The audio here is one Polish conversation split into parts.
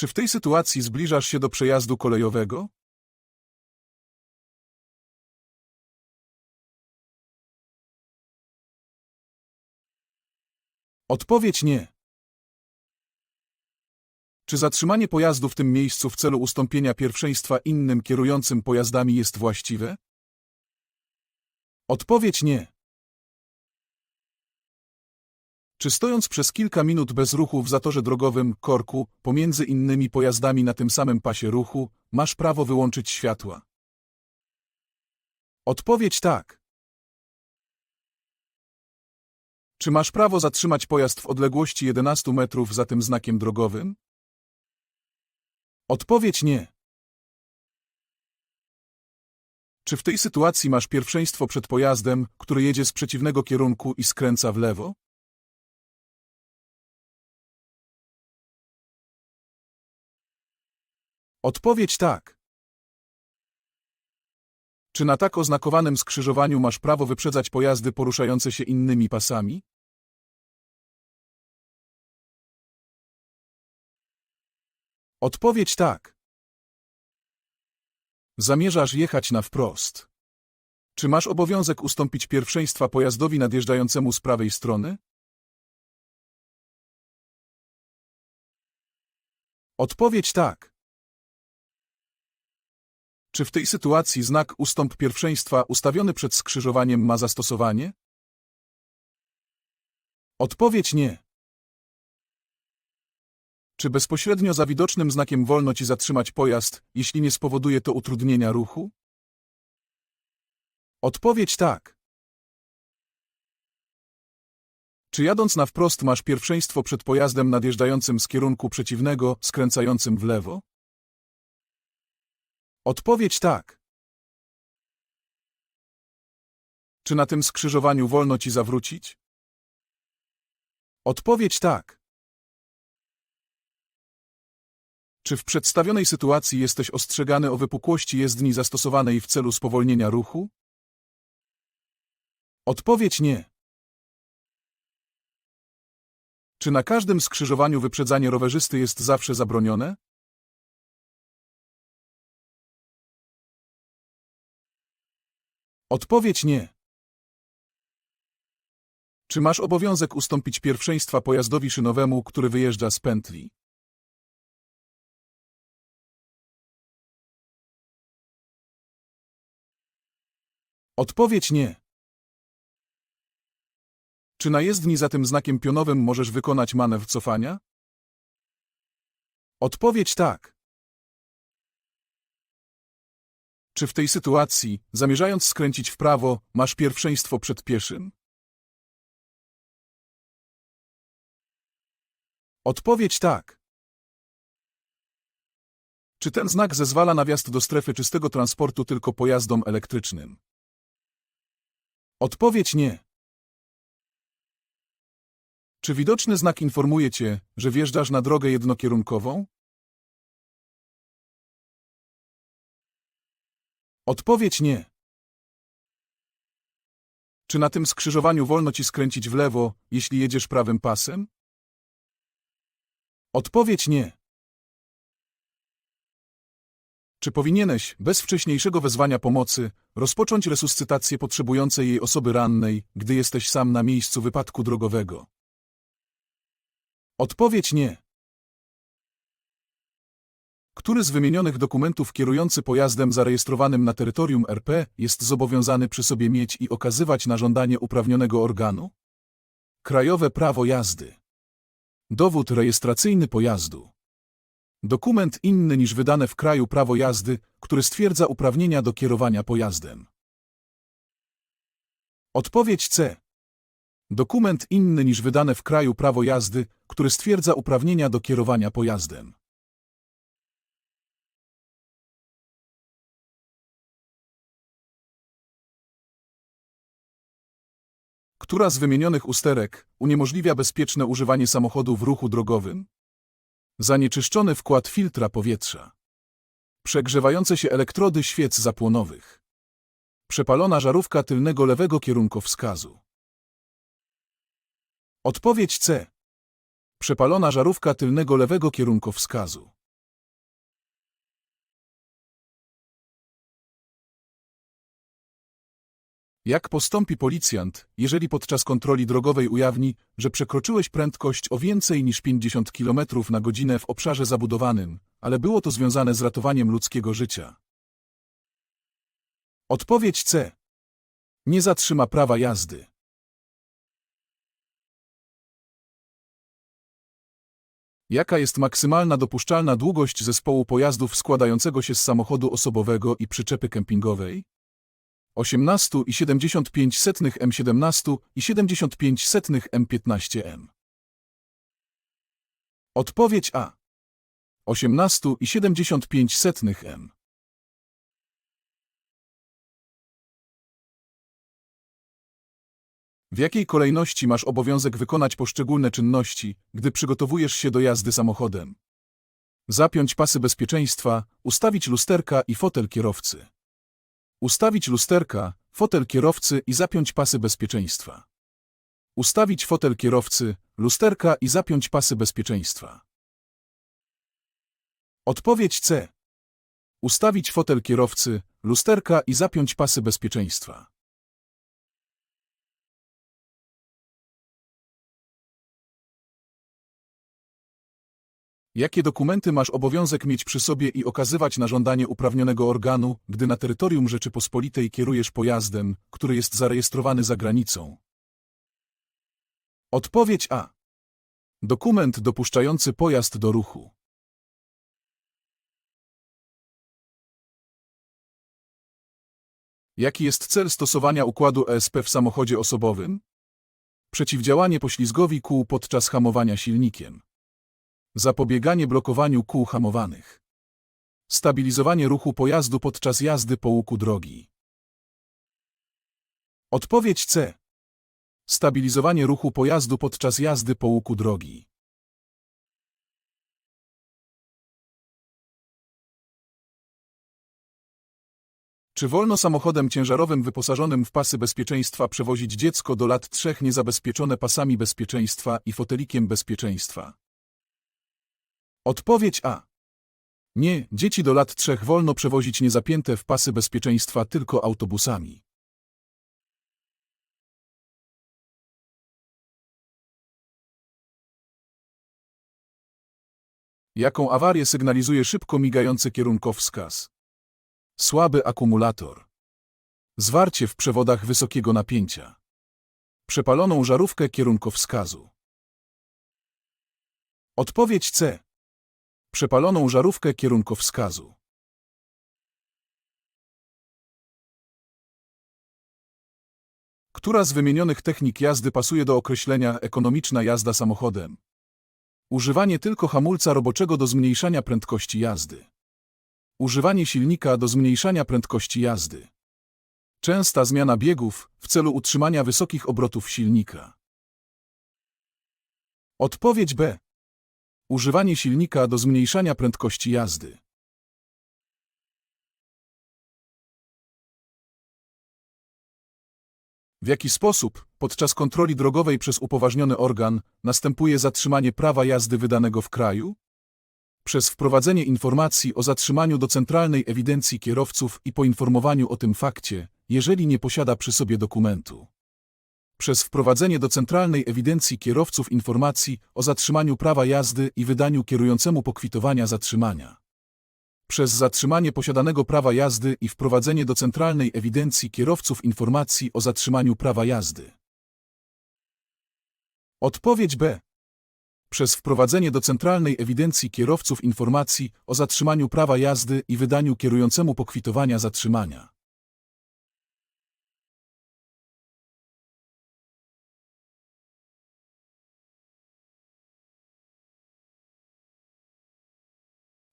Czy w tej sytuacji zbliżasz się do przejazdu kolejowego? Odpowiedź nie. Czy zatrzymanie pojazdu w tym miejscu w celu ustąpienia pierwszeństwa innym kierującym pojazdami jest właściwe? Odpowiedź nie. Czy stojąc przez kilka minut bez ruchu w zatorze drogowym, korku, pomiędzy innymi pojazdami na tym samym pasie ruchu, masz prawo wyłączyć światła? Odpowiedź tak. Czy masz prawo zatrzymać pojazd w odległości 11 metrów za tym znakiem drogowym? Odpowiedź nie. Czy w tej sytuacji masz pierwszeństwo przed pojazdem, który jedzie z przeciwnego kierunku i skręca w lewo? Odpowiedź tak. Czy na tak oznakowanym skrzyżowaniu masz prawo wyprzedzać pojazdy poruszające się innymi pasami? Odpowiedź tak. Zamierzasz jechać na wprost. Czy masz obowiązek ustąpić pierwszeństwa pojazdowi nadjeżdżającemu z prawej strony? Odpowiedź tak. Czy w tej sytuacji znak ustąp pierwszeństwa ustawiony przed skrzyżowaniem ma zastosowanie? Odpowiedź nie. Czy bezpośrednio za widocznym znakiem wolno ci zatrzymać pojazd, jeśli nie spowoduje to utrudnienia ruchu? Odpowiedź tak. Czy jadąc na wprost masz pierwszeństwo przed pojazdem nadjeżdżającym z kierunku przeciwnego, skręcającym w lewo? Odpowiedź tak. Czy na tym skrzyżowaniu wolno ci zawrócić? Odpowiedź tak. Czy w przedstawionej sytuacji jesteś ostrzegany o wypukłości jezdni zastosowanej w celu spowolnienia ruchu? Odpowiedź nie. Czy na każdym skrzyżowaniu wyprzedzanie rowerzysty jest zawsze zabronione? Odpowiedź nie. Czy masz obowiązek ustąpić pierwszeństwa pojazdowi szynowemu, który wyjeżdża z pętli? Odpowiedź nie. Czy na jezdni za tym znakiem pionowym możesz wykonać manewr cofania? Odpowiedź tak. Czy w tej sytuacji, zamierzając skręcić w prawo, masz pierwszeństwo przed pieszym? Odpowiedź tak. Czy ten znak zezwala na wjazd do strefy czystego transportu tylko pojazdom elektrycznym? Odpowiedź nie. Czy widoczny znak informuje cię, że wjeżdżasz na drogę jednokierunkową? Odpowiedź nie. Czy na tym skrzyżowaniu wolno ci skręcić w lewo, jeśli jedziesz prawym pasem? Odpowiedź nie. Czy powinieneś, bez wcześniejszego wezwania pomocy, rozpocząć resuscytację potrzebującej jej osoby rannej, gdy jesteś sam na miejscu wypadku drogowego? Odpowiedź nie. Który z wymienionych dokumentów kierujący pojazdem zarejestrowanym na terytorium RP jest zobowiązany przy sobie mieć i okazywać na żądanie uprawnionego organu? Krajowe prawo jazdy. Dowód rejestracyjny pojazdu. Dokument inny niż wydane w kraju prawo jazdy, który stwierdza uprawnienia do kierowania pojazdem. Odpowiedź C. Dokument inny niż wydane w kraju prawo jazdy, który stwierdza uprawnienia do kierowania pojazdem. Która z wymienionych usterek uniemożliwia bezpieczne używanie samochodu w ruchu drogowym? Zanieczyszczony wkład filtra powietrza. Przegrzewające się elektrody świec zapłonowych. Przepalona żarówka tylnego lewego kierunkowskazu. Odpowiedź C. Przepalona żarówka tylnego lewego kierunkowskazu. Jak postąpi policjant, jeżeli podczas kontroli drogowej ujawni, że przekroczyłeś prędkość o więcej niż 50 km na godzinę w obszarze zabudowanym, ale było to związane z ratowaniem ludzkiego życia? Odpowiedź C. Nie zatrzyma prawa jazdy. Jaka jest maksymalna dopuszczalna długość zespołu pojazdów składającego się z samochodu osobowego i przyczepy kempingowej? 18,75 M17 i 75 M15M. Odpowiedź A. 18,75 M. W jakiej kolejności masz obowiązek wykonać poszczególne czynności, gdy przygotowujesz się do jazdy samochodem? Zapiąć pasy bezpieczeństwa, ustawić lusterka i fotel kierowcy. Ustawić lusterka, fotel kierowcy i zapiąć pasy bezpieczeństwa. Ustawić fotel kierowcy, lusterka i zapiąć pasy bezpieczeństwa. Odpowiedź C. Ustawić fotel kierowcy, lusterka i zapiąć pasy bezpieczeństwa. Jakie dokumenty masz obowiązek mieć przy sobie i okazywać na żądanie uprawnionego organu, gdy na terytorium Rzeczypospolitej kierujesz pojazdem, który jest zarejestrowany za granicą? Odpowiedź A. Dokument dopuszczający pojazd do ruchu. Jaki jest cel stosowania układu ESP w samochodzie osobowym? Przeciwdziałanie poślizgowi kół podczas hamowania silnikiem. Zapobieganie blokowaniu kół hamowanych. Stabilizowanie ruchu pojazdu podczas jazdy po łuku drogi. Odpowiedź C. Stabilizowanie ruchu pojazdu podczas jazdy po łuku drogi. Czy wolno samochodem ciężarowym wyposażonym w pasy bezpieczeństwa przewozić dziecko do lat trzech niezabezpieczone pasami bezpieczeństwa i fotelikiem bezpieczeństwa? Odpowiedź A. Nie, dzieci do lat trzech wolno przewozić niezapięte w pasy bezpieczeństwa tylko autobusami. Jaką awarię sygnalizuje szybko migający kierunkowskaz? Słaby akumulator. Zwarcie w przewodach wysokiego napięcia. Przepaloną żarówkę kierunkowskazu. Odpowiedź C. Przepaloną żarówkę kierunkowskazu. Która z wymienionych technik jazdy pasuje do określenia ekonomiczna jazda samochodem? Używanie tylko hamulca roboczego do zmniejszania prędkości jazdy. Używanie silnika do zmniejszania prędkości jazdy. Częsta zmiana biegów w celu utrzymania wysokich obrotów silnika. Odpowiedź B. Używanie silnika do zmniejszania prędkości jazdy. W jaki sposób, podczas kontroli drogowej przez upoważniony organ, następuje zatrzymanie prawa jazdy wydanego w kraju? Przez wprowadzenie informacji o zatrzymaniu do Centralnej Ewidencji Kierowców i poinformowaniu o tym fakcie, jeżeli nie posiada przy sobie dokumentu. Przez wprowadzenie do Centralnej Ewidencji Kierowców informacji o zatrzymaniu prawa jazdy i wydaniu kierującemu pokwitowania zatrzymania. Przez zatrzymanie posiadanego prawa jazdy i wprowadzenie do Centralnej Ewidencji Kierowców informacji o zatrzymaniu prawa jazdy. Odpowiedź B. Przez wprowadzenie do Centralnej Ewidencji Kierowców informacji o zatrzymaniu prawa jazdy i wydaniu kierującemu pokwitowania zatrzymania.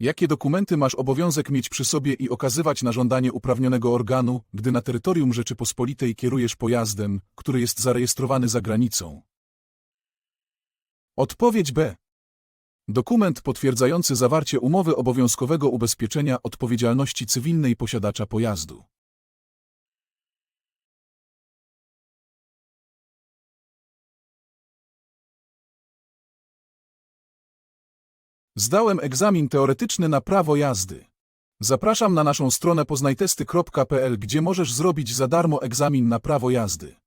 Jakie dokumenty masz obowiązek mieć przy sobie i okazywać na żądanie uprawnionego organu, gdy na terytorium Rzeczypospolitej kierujesz pojazdem, który jest zarejestrowany za granicą? Odpowiedź B. Dokument potwierdzający zawarcie umowy obowiązkowego ubezpieczenia odpowiedzialności cywilnej posiadacza pojazdu. Zdałem egzamin teoretyczny na prawo jazdy. Zapraszam na naszą stronę poznajtesty.pl, gdzie możesz zrobić za darmo egzamin na prawo jazdy.